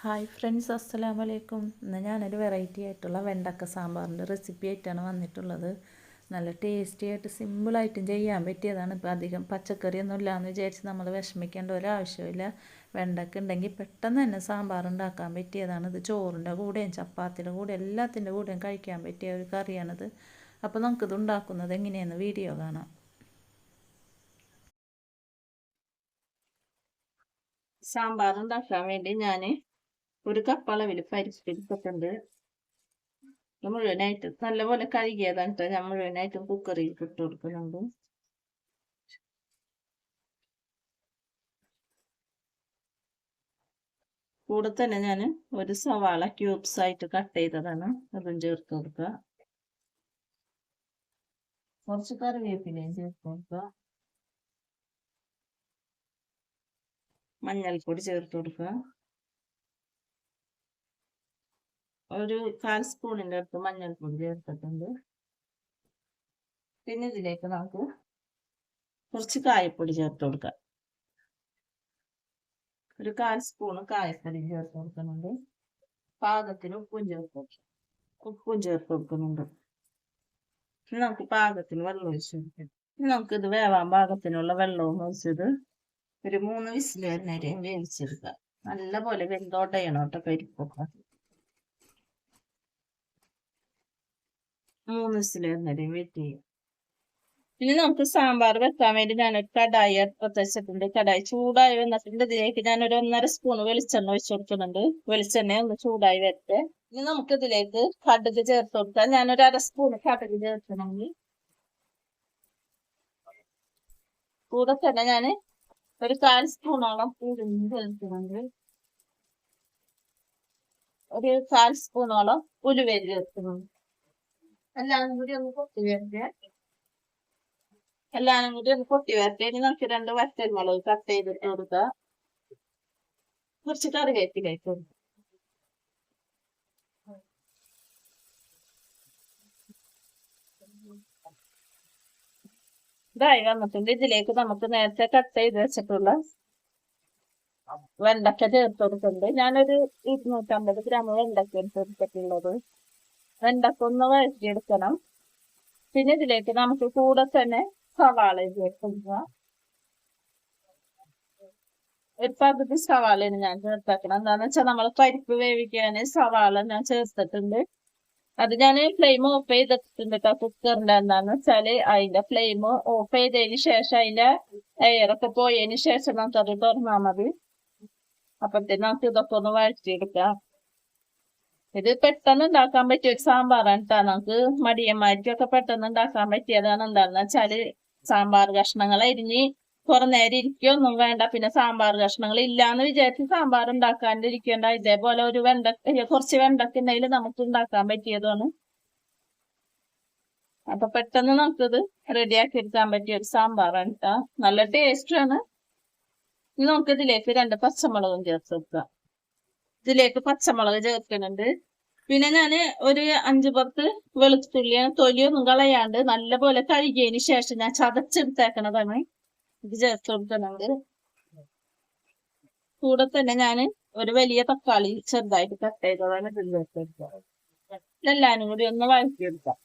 Hi friends അസ്സലാമു അലൈക്കും. ഇന്ന് ഞാനൊരു വെറൈറ്റി ആയിട്ടുള്ള വെണ്ടക്ക സാമ്പാറിന്റെ റെസിപ്പി ആയിട്ടാണ് വന്നിട്ടുള്ളത്. നല്ല ടേസ്റ്റി ആയിട്ട് സിമ്പിളായിട്ടും ചെയ്യാൻ പറ്റിയതാണ്. ഇപ്പോൾ അധികം പച്ചക്കറിയൊന്നും ഇല്ലയെന്ന് വിചാരിച്ച് നമ്മൾ വിഷമിക്കേണ്ട ഒരാവശ്യമില്ല വെണ്ടക്ക ഉണ്ടെങ്കിൽ പെട്ടെന്ന് തന്നെ സാമ്പാർ ഉണ്ടാക്കാൻ പറ്റിയതാണ്. ഇത് ചോറിന്റെ കൂടെയും ചപ്പാത്തിയുടെ കൂടെയും എല്ലാത്തിന്റെ കൂടെയും കഴിക്കാൻ പറ്റിയ ഒരു കറിയാണിത്. അപ്പോൾ നമുക്കിത് ഉണ്ടാക്കുന്നത് എങ്ങനെയെന്ന് വീഡിയോ കാണാം. സാമ്പാർ ഉണ്ടാക്കാൻ വേണ്ടി ഞാൻ ഒരു കപ്പ് അളവിൽ പരിപ്പ് എടുത്തിട്ടുണ്ട് മുഴുവനായിട്ട് നല്ലപോലെ കഴുകിയതാണ് കേട്ടോ ഞാൻ മുഴുവനായിട്ടും കുക്കറിൽ ഇട്ട് കൊടുക്കുന്നുണ്ട്. കൂടെ തന്നെ ഞാൻ ഒരു സവാള ക്യൂബ്സ് ആയിട്ട് കട്ട് ചെയ്തതാണ്. അതും ചേർത്ത് കൊടുക്കുക. കുറച്ച് കറിവേപ്പിലയും ചേർത്ത് കൊടുക്കുക. മഞ്ഞൾപ്പൊടി ചേർത്ത് കൊടുക്കുക. ഒരു കാൽ സ്പൂണിന്റെ അടുത്ത് മഞ്ഞൾപ്പൊടി ചേർത്തിട്ടുണ്ട്. പിന്നെ ഇതിലേക്ക് നമുക്ക് കുറച്ച് കായപ്പൊടി ചേർത്ത് കൊടുക്കാം. ഒരു കാൽ സ്പൂണ് കായപ്പൊടി ചേർത്ത് കൊടുക്കുന്നുണ്ട്. പാകത്തിന് ഉപ്പും ചേർത്ത് കൊടുക്കാം. ഉപ്പും ചേർത്ത് കൊടുക്കുന്നുണ്ട്. നമുക്ക് പാകത്തിന് വെള്ളം ഒഴിച്ചു കൊടുക്കാം. ഇനി നമുക്കിത് വേവാൻ പാകത്തിനുള്ള വെള്ളവും ഒഴിച്ചത് ഒരു മൂന്ന് വിസിൽ വരുന്നവരെയും വേവിച്ചെടുക്കാം. നല്ല പോലെ വെന്തോട്ടയണം മൂന്ന് വിസിൽ വരുന്നവരെയും വെയിറ്റ് ചെയ്യും ഇനി നമുക്ക് സാമ്പാർ വെക്കാൻ വേണ്ടി ഞാനൊരു കടായി അടുപ്പത്ത് കടായി ചൂടായി വന്നിട്ടുണ്ട്. ഇതിലേക്ക് ഞാൻ ഒരു ഒന്നര സ്പൂൺ വെളിച്ചെണ്ണ ഒഴിച്ചു കൊടുക്കുന്നുണ്ട്. വെളിച്ചെണ്ണ ഒന്ന് ചൂടായി വരട്ടെ. ഇനി നമുക്ക് ഇതിലേക്ക് കടുക് ചേർത്ത് കൊടുക്കാം. ഞാനൊരു അര സ്പൂൺ കടുക് ചേർക്കണമെങ്കിൽ കൂടെ തന്നെ ഞാൻ ഒരു കാൽ സ്പൂണോളം ഉഴുന്ന് ചേർക്കുന്നുണ്ട്. ഒരു കാൽ സ്പൂണോളം ഉലുവേരി ചേർക്കുന്നുണ്ട്. എല്ലാം കൂടി ഒന്ന് പൊട്ടി വരട്ടെ. എല്ലാം കൂടി ഒന്ന് പൊട്ടി വരട്ടെ. ഇനി നമുക്ക് രണ്ട് വറ്റൽമുളക് കട്ട് ചെയ്ത് കൊടുക്കുക കുറച്ച് കറിവേപ്പിലേക്ക് ഇതായി വന്നിട്ടുണ്ട് ഇതിലേക്ക് നമുക്ക് നേരത്തെ കട്ട് ചെയ്ത് വെച്ചിട്ടുള്ള വെണ്ടക്ക ചേർത്ത് കൊടുക്കുന്നുണ്ട് ഞാനൊരു ഇരുന്നൂറ്റമ്പത് ഗ്രാം വെണ്ടക്ക എടുത്തിട്ടുള്ളത്. വെണ്ടക്ക ഒന്ന് പിന്നെ ഇതിലേക്ക് നമുക്ക് കൂടെ തന്നെ സവാള ചേർക്കുക ഒരു പകുതി സവാളയാണ് ഞാൻ ചേർത്തേക്കണം. എന്താന്ന് വെച്ചാൽ നമ്മൾ പരിപ്പ് വേവിക്കാൻ സവാള ഞാൻ ചേർത്തിട്ടുണ്ട്. അത് ഞാൻ ഫ്ലെയിം ഓഫ് ചെയ്തിട്ടുണ്ട് കേട്ടോ കുക്കറിന്റെ എന്താന്ന് വെച്ചാൽ അതിന്റെ ഫ്ലെയിം ഓഫ് ചെയ്തതിന് ശേഷം അതിന്റെ എയറൊക്കെ പോയതിന് ശേഷം നമുക്കത് തുറന്നാൽ മതി. അപ്പഴത്തേക്ക് നമുക്ക് ഇതൊക്കെ ഒന്ന് വഴറ്റിയെടുക്കാം ഇത് പെട്ടെന്ന് ഉണ്ടാക്കാൻ പറ്റിയ ഒരു സാമ്പാറാണ് കേട്ടോ നമുക്ക് മടിയന്മാർക്കൊക്കെ പെട്ടെന്ന് ഉണ്ടാക്കാൻ പറ്റിയതാണ് എന്താണെന്ന് വെച്ചാൽ സാമ്പാർ കഷ്ണങ്ങൾ അരിഞ്ഞ് കുറെ നേരം ഇരിക്കൊന്നും വേണ്ട. പിന്നെ സാമ്പാർ കഷ്ണങ്ങൾ ഇല്ലാന്ന് വിചാരിച്ച് സാമ്പാർ ഉണ്ടാക്കാണ്ടിരിക്കേണ്ട. ഇതേപോലെ ഒരു വെണ്ട കുറച്ച് വെണ്ടക്കുണ്ടെങ്കിൽ നമുക്ക് ഉണ്ടാക്കാൻ പറ്റിയതാണ്. അപ്പൊ പെട്ടെന്ന് നമുക്കിത് റെഡിയാക്കി എടുക്കാൻ പറ്റിയ ഒരു സാമ്പാറാണ് കേട്ടോ നല്ല ടേസ്റ്റാണ് നമുക്ക് ഇതിലേക്ക് രണ്ട് പച്ചമുളകും ചേർത്ത് വെക്കാം. ഇതിലേക്ക് പച്ചമുളക് ചേർക്കുന്നുണ്ട്. പിന്നെ ഞാൻ ഒരു അഞ്ചു പത്ത് വെളുത്തുള്ളിയാണ് തൊലിയൊന്നും കളയാണ്ട് നല്ല പോലെ കഴുകിയതിന് ശേഷം ഞാൻ ചതച്ചെടുത്തേക്കണതാണ്. ഇത് ചേർത്ത് കൊടുക്കുന്നുണ്ട്. കൂടെ തന്നെ ഞാൻ ഒരു വലിയ തക്കാളി ചെറുതായിട്ട് കട്ട് ചെയ്തതാണ്. ഇതിൽ ചേർത്തെടുക്കാം എല്ലാവരും കൂടി ഒന്ന് വഴറ്റിയെടുക്കാം.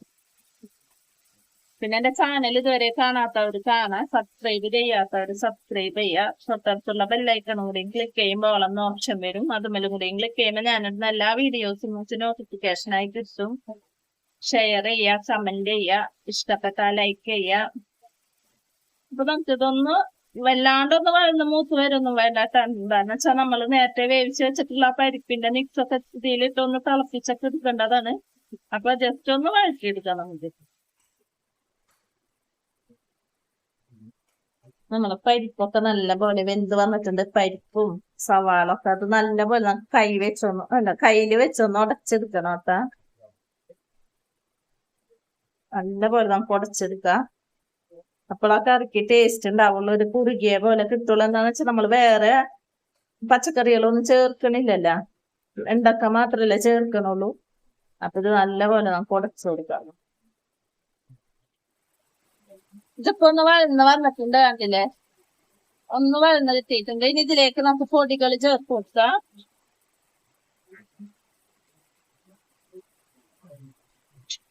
പിന്നെ എന്റെ ചാനൽ ഇതുവരെ കാണാത്തവർ കാണാൻ സബ്സ്ക്രൈബ് ചെയ്യാത്തവർ സബ്സ്ക്രൈബ് ചെയ്യുക തൊട്ടടുത്തുള്ള ബെല്ലൈക്കണും കൂടിയും ക്ലിക്ക് ചെയ്യുമ്പോൾ ഓളം ഓപ്ഷൻ വരും. അതുമല്ലും കൂടിയും ക്ലിക്ക് ചെയ്യുമ്പോൾ ഞാനിടുന്ന എല്ലാ വീഡിയോസും നോട്ടിഫിക്കേഷൻ ആയി കിട്ടും. ഷെയർ ചെയ്യുക കമന്റ് ചെയ്യുക ഇഷ്ടപ്പെട്ട ലൈക്ക് ചെയ്യുക അപ്പൊ നമുക്ക് ഇതൊന്ന് വല്ലാണ്ടൊന്ന് വഴന്ന് മൂത്ത് വരൊന്നും വേണ്ട എന്താന്ന് വെച്ചാൽ നമ്മൾ നേരത്തെ വേവിച്ച് വെച്ചിട്ടുള്ള പരിപ്പിന്റെ നിക്സൊക്കെ ഇതിലിട്ടൊന്ന് തിളപ്പിച്ചൊക്കെ എടുക്കേണ്ടതാണ്. അപ്പൊ ജസ്റ്റ് ഒന്ന് വഴറ്റിയെടുക്കാം നമുക്ക് നമ്മളെ പരിപ്പൊക്കെ നല്ലപോലെ വെന്ത് വന്നിട്ടുണ്ട്. പരിപ്പും സവാള ഒക്കെ അത് നല്ലപോലെ നമുക്ക് കൈ വെച്ചൊന്ന് അല്ല കയ്യിൽ വെച്ചൊന്ന് ഉടച്ചെടുക്കണം കേട്ടാ. നല്ലപോലെ നമുക്ക് ഉടച്ചെടുക്കാം അപ്പോഴൊക്കെ ഇറക്കി ടേസ്റ്റ് ഉണ്ടാവുള്ളൂ. ഒരു കുറുകിയ പോലെ കിട്ടുള്ളൂ. എന്താന്ന് വെച്ചാൽ നമ്മൾ വേറെ പച്ചക്കറികളൊന്നും ചേർക്കണില്ലല്ല. വെണ്ടക്ക മാത്രല്ലേ ചേർക്കണുള്ളൂ. അപ്പൊ ഇത് നല്ലപോലെ നമുക്ക് ഉടച്ചു കൊടുക്കാം. ഇതിപ്പോ ഒന്ന് വഴന്ന് വന്നിട്ടുണ്ട് കണ്ടില്ലേ? ഒന്ന് വഴന്ന് കിട്ടിയിട്ടുണ്ട് ഇനി ഇതിലേക്ക് നമുക്ക് പൊടികൾ ചേർത്ത് കൊടുക്കാം.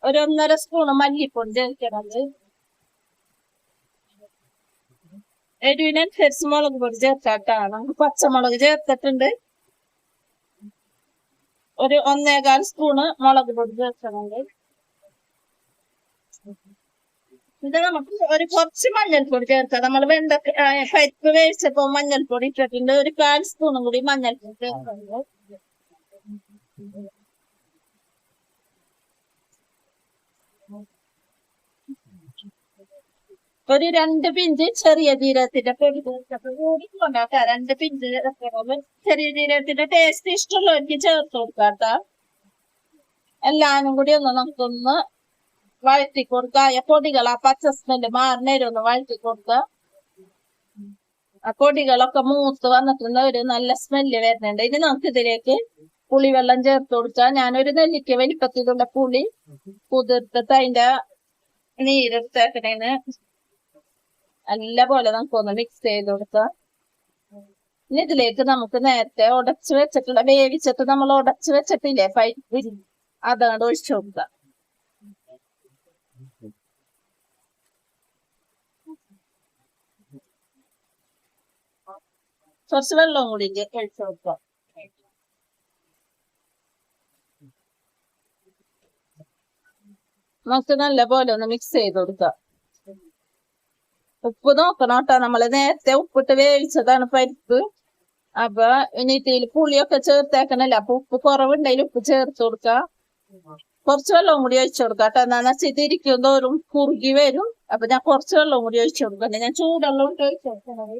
ഒരു ഒന്നര സ്പൂണ് മല്ലിപ്പൊടി ചേർക്കണത്. എരിവിനനുസരിച്ച് മുളക് പൊടി ചേർക്കാട്ടാ നമുക്ക് പച്ചമുളക് ചേർത്തിട്ടുണ്ട്. ഒരു ഒന്നേകാൽ സ്പൂണ് മുളക് പൊടി ചേർക്കുന്നുണ്ട് ഇത് നമുക്ക് ഒരു കുറച്ച് മഞ്ഞൾപ്പൊടി ചേർക്കാം. നമ്മൾ വെണ്ട പരിപ്പ് വേവിച്ചപ്പോ മഞ്ഞൾപ്പൊടി ഇട്ടിട്ടുണ്ട്. ഒരു കാൽ സ്പൂണും കൂടി മഞ്ഞൾപ്പൊടി ചേർക്കുന്നുണ്ട്. ഒരു രണ്ട് പിഞ്ച് ചെറിയ ജീരകത്തിന്റെ പൊടി കൂടിക്കൊണ്ടാക്കാം രണ്ട് പിഞ്ച് ചെറിയ ജീരകത്തിന്റെ ടേസ്റ്റ് ഇഷ്ടമുള്ളവർക്ക് ചേർത്ത് കൊടുക്കാട്ട എല്ലാനും കൂടി ഒന്ന് നമുക്കൊന്ന് വഴറ്റി കൊടുക്കുക ആ പൊടികൾ പച്ച സ്മെല്ല് മാറിനേരം ഒന്ന് വഴറ്റി കൊടുക്കുക ആ പൊടികളൊക്കെ മൂത്ത് വന്നിട്ടുണ്ട് ഒരു നല്ല സ്മെല്ല് വരുന്നുണ്ട്. ഇനി നമുക്ക് ഇതിലേക്ക് പുളിവെള്ളം ചേർത്ത് കൊടുക്കാം. ഞാനൊരു നെല്ലിക്ക വലിപ്പത്തിലുള്ള പുളി കുതിർത്തിട്ട് അതിന്റെ നീരെടുത്തേക്കണേന്ന് നല്ല പോലെ നമുക്കൊന്ന് മിക്സ് ചെയ്ത് കൊടുക്കാം. ഇനി ഇതിലേക്ക് നമുക്ക് നേരത്തെ ഉടച്ചു വെച്ചിട്ടുള്ള വേവിച്ചിട്ട് നമ്മൾ ഉടച്ചു വെച്ചിട്ടില്ലേ? പൈപ്പ് അതങ്ങോട്ട് ഒഴിച്ചു കൊടുക്കുക കുറച്ച് വെള്ളവും കൂടി ഒഴിച്ചു കൊടുക്കുക. നമുക്ക് നല്ല പോലെ ഒന്ന് മിക്സ് ചെയ്ത് കൊടുക്കാം ഉപ്പ് നോക്കണം കേട്ടോ. നമ്മൾ നേരത്തെ ഉപ്പിട്ട് വേവിച്ചതാണ് പരിപ്പ്. അപ്പൊ ഇനി ഇതിൽ പുളിയൊക്കെ ചേർത്തേക്കണല്ലോ? അപ്പൊ ഉപ്പ് കുറവുണ്ടെങ്കിൽ ഉപ്പ് ചേർത്ത് കൊടുക്കാം കുറച്ച് വെള്ളവും കൂടി ഒഴിച്ചു കൊടുക്കാം കേട്ടോ. എന്താന്ന് വെച്ചാൽ ഇതിരിക്കും തോറും കുറുകി വരും. അപ്പൊ ഞാൻ കുറച്ച് വെള്ളവും കൂടി ഒഴിച്ചു കൊടുക്കാം. ഞാൻ ചൂടുവെള്ളം ഒഴിച്ചു കൊടുക്കണത്.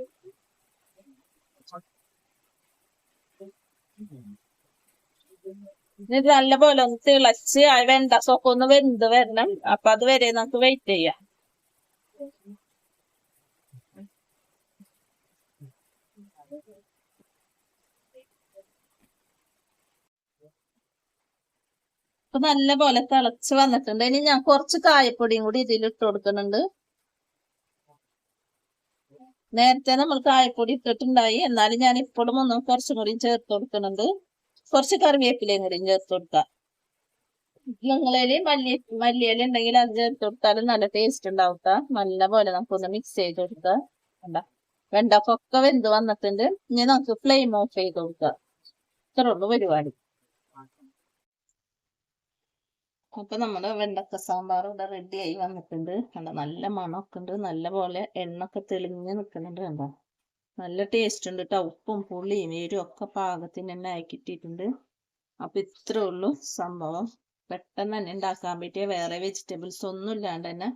ഇത് നല്ല പോലെ ഒന്ന് തിളച്ച് ആ വെണ്ട സൊക്കെ ഒന്ന് വെന്ത് വരണം. അപ്പൊ അത് വരെ നമുക്ക് വെയിറ്റ് ചെയ്യാം. ഇപ്പൊ നല്ല പോലെ തിളച്ച് വന്നിട്ടുണ്ട്. ഇനി ഞാൻ കുറച്ച് കായപ്പൊടിയും കൂടി ഇതിൽ ഇട്ട് കൊടുക്കുന്നുണ്ട്. നേരത്തെ നമ്മൾ കായപ്പൊടി ഇട്ടിട്ടുണ്ടായി. എന്നാലും ഞാൻ ഇപ്പോഴും ഒന്നും കുറച്ചും കൂടി ചേർത്ത് കൊടുക്കുന്നുണ്ട്. കുറച്ച് കറിവേപ്പിലയും കൂടി ചേർത്ത് കൊടുക്കാം. നിങ്ങളിൽ മല്ലി മല്ലിയില ഉണ്ടെങ്കിൽ അത് ചേർത്ത് കൊടുത്താലും നല്ല ടേസ്റ്റ് ഉണ്ടാവുക നല്ല പോലെ നമുക്കൊന്ന് മിക്സ് ചെയ്ത് കൊടുക്കുക കണ്ട? വെണ്ടക്കൊക്കെ വെന്ത് വന്നിട്ടുണ്ട്. ഇനി നമുക്ക് ഫ്ലെയിം ഓഫ് ചെയ്ത് കൊടുക്കുക ഇത്ര ഉള്ളു പരിപാടി. അപ്പൊ നമ്മുടെ വെണ്ടക്ക സാമ്പാർ ഇവിടെ റെഡി ആയി വന്നിട്ടുണ്ട്. കണ്ട? നല്ല മണമൊക്കെ ഉണ്ട് നല്ല പോലെ എണ്ണ ഒക്കെ തെളിഞ്ഞ് നിൽക്കുന്നുണ്ട് കണ്ട? നല്ല ടേസ്റ്റ് ഉണ്ട് കേട്ടോ ഉപ്പും പുളിയും എരും ഒക്കെ പാകത്തിന് തന്നെ ആക്കിയിട്ടിട്ടുണ്ട് അപ്പൊ ഇത്രേ ഉള്ളൂ സംഭവം. പെട്ടെന്ന് തന്നെ ഉണ്ടാക്കാൻ പറ്റിയ വേറെ വെജിറ്റബിൾസ് ഒന്നും ഇല്ലാണ്ട് തന്നെ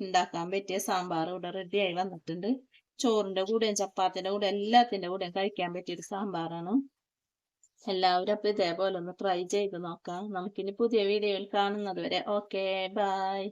ഉണ്ടാക്കാൻ പറ്റിയ സാമ്പാർ ഇവിടെ റെഡിയായി വന്നിട്ടുണ്ട്. ചോറിന്റെ കൂടെയും ചപ്പാത്തിന്റെ കൂടെ എല്ലാത്തിന്റെ കൂടെയും കഴിക്കാൻ പറ്റിയ ഒരു സാമ്പാറാണ്. എല്ലാവരും അപ്പൊ ഇതേപോലെ ഒന്ന് ട്രൈ ചെയ്ത് നോക്കാം. നമുക്കിനി പുതിയ വീഡിയോയിൽ കാണുന്നത് വരെ. Okay bye